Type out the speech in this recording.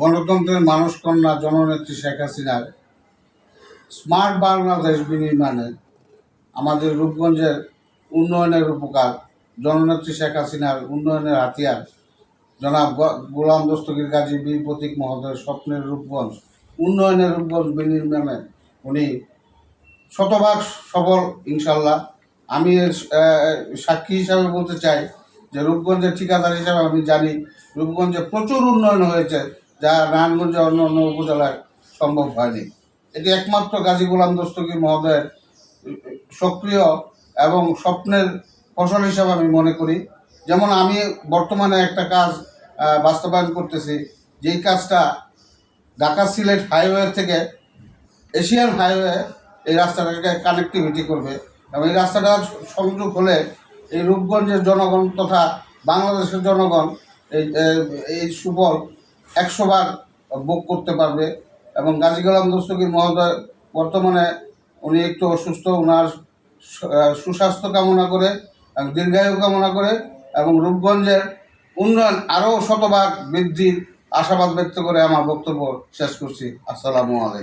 গণতন্ত্রের মানুষ কন্যা জননেত্রী শেখ হাসিনার স্মার্ট বাংলাদেশ বিনির্মাণে আমাদের রূপগঞ্জের উন্নয়নের উপকার, জননেত্রী শেখ হাসিনার উন্নয়নের হাতিয়ার, জনাব গোলাম দস্তগীর গাজী বীর প্রতীক মহোদয়ের স্বপ্নের রূপগঞ্জ, উন্নয়নের রূপগঞ্জ বিনির্মাণে উনি শতভাগ সফল, ইনশাল্লাহ। আমি সাক্ষী হিসাবে বলতে চাই যে রূপগঞ্জের ঠিকাদার হিসাবে আমি জানি, রূপগঞ্জে প্রচুর উন্নয়ন হয়েছে। যা নারায়ণগঞ্জে অন্য অন্য উপজেলায় সম্ভব হয়নি। এটি একমাত্র গাজী গোলাম দস্তগীর মহোদয়ের সক্রিয় এবং স্বপ্নের ফসল হিসাবে আমি মনে করি। যেমন আমি বর্তমানে একটা কাজ বাস্তবায়ন করতেছি, যেই কাজটা ঢাকা সিলেট হাইওয়ে থেকে এশিয়ান হাইওয়ে এই রাস্তাটাকে কানেক্টিভিটি করবে এবং এই রাস্তাটা সংযোগ হলে এই রূপগঞ্জের জনগণ তথা বাংলাদেশের জনগণ এই এই সুফল একশো বার ভোগ করতে পারবে এবং গাজী গোলাম দস্তগীর মহোদয় বর্তমানে উনি একটু অসুস্থ ওনার সুস্বাস্থ্য কামনা করে দীর্ঘায়ু কামনা করে এবং রূপগঞ্জের উন্নয়ন আরও শতভাগ বৃদ্ধির আশাবাদ ব্যক্ত করে আমার বক্তব্য শেষ করছি। আসসালামু আলাইকুম।